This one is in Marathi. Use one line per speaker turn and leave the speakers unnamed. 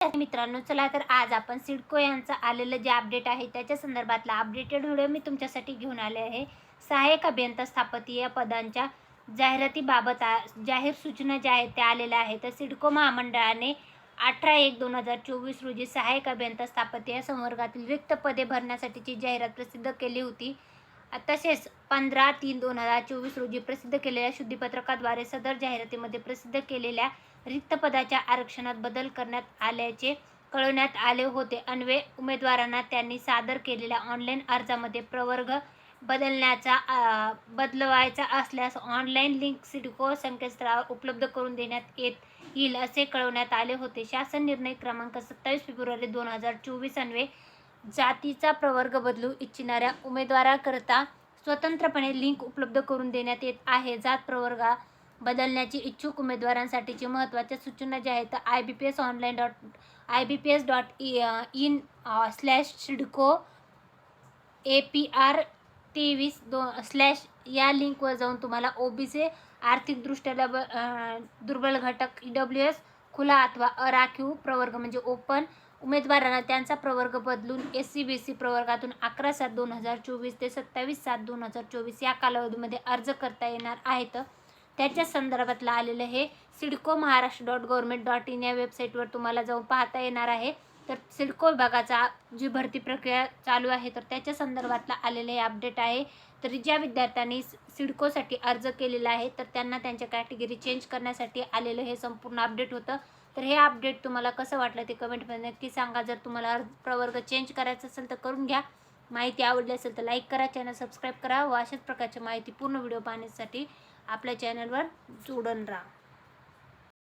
मित्रांनो चला तर आज आपण सिडको यांचं आलेलं जे अपडेट आहे त्याच्या संदर्भातला अपडेटेड व्हिडिओ मी तुमच्यासाठी घेऊन आले आहे. सहाय्यक अभियंता स्थापतीय पदांच्या जाहिरातीबाबत जाहीर सूचना ज्या आहेत त्या आलेल्या आहेत. तर सिडको महामंडळाने अठरा एक दोन हजार चोवीस रोजी सहाय्यक अभियंता स्थापत्य या संवर्गातील रिक्त पदे भरण्यासाठीची जाहिरात प्रसिद्ध केली होती. तसेच पंधरा तीन दोन हजार चोवीस रोजी प्रसिद्ध केलेल्या शुद्धीपत्रकाद्वारे सदर जाहिरातीमध्ये प्रसिद्ध केलेल्या रिक्त पदाच्या आरक्षणात बदल करण्यात आल्याचे कळवण्यात आले होते. अन्वे उमेदवारांना त्यांनी सादर केलेल्या ऑनलाईन अर्जामध्ये प्रवर्ग बदलण्याचा बदलवायचा असल्यास ऑनलाईन लिंक सिडको संकेतस्थळावर उपलब्ध करून देण्यात येत येईल असे कळवण्यात आले होते. शासन निर्णय क्रमांक सत्तावीस फेब्रुवारी दोन हजार चोवीस अन्वे जातीचा प्रवर्ग बदलू इच्छिणाऱ्या उमेदवाराकरता स्वतंत्रपणे लिंक उपलब्ध करून देण्यात येत आहे. जात प्रवर्गा बदलण्याची इच्छुक उमेदवारांसाठीची महत्त्वाच्या सूचना ज्या आहेत I B P S online dot I B P S dot in slash CIDCO A P R तेवीस दो स्लॅश या लिंकवर जाऊन तुम्हाला ओ बी सी आर्थिकदृष्ट्या डब दुर्बल घटक ई डब्ल्यू एस खुला अथवा अराखीव प्रवर्ग म्हणजे ओपन उमेदवारांना त्यांचा प्रवर्ग बदलून एस सी बी सी प्रवर्गातून अकरा सात दोन हजार चोवीस ते सत्तावीस सात दोन हजार चोवीस या कालावधीमध्ये अर्ज करता येणार आहेत. त्याच्या संदर्भातलं आलेलं हे CIDCO Maharashtra dot government dot in या वेबसाईटवर तुम्हाला जाऊन पाहता येणार आहे. तर सिडको विभागाचा जी भरती प्रक्रिया चालू आहे तर त्याच्या संदर्भातला आलेलं हे अपडेट आहे. तर ज्या विद्यार्थ्यांनी सिडकोसाठी अर्ज केलेला आहे तर त्यांना त्यांच्या कॅटेगरी चेंज करण्यासाठी आलेलं हे संपूर्ण अपडेट होतं. तर हे अपडेट तुम्हाला कसं वाटलं ते कमेंटमध्ये नक्की सांगा. जर तुम्हाला अर्ज प्रवर्ग चेंज करायचा असेल तर करून घ्या. माहिती आवडली असेल तर लाईक करा चॅनल सबस्क्राईब करा व अशाच प्रकारची माहिती पूर्ण व्हिडिओ पाहण्यासाठी आपल्या चॅनलवर जोडून राहा.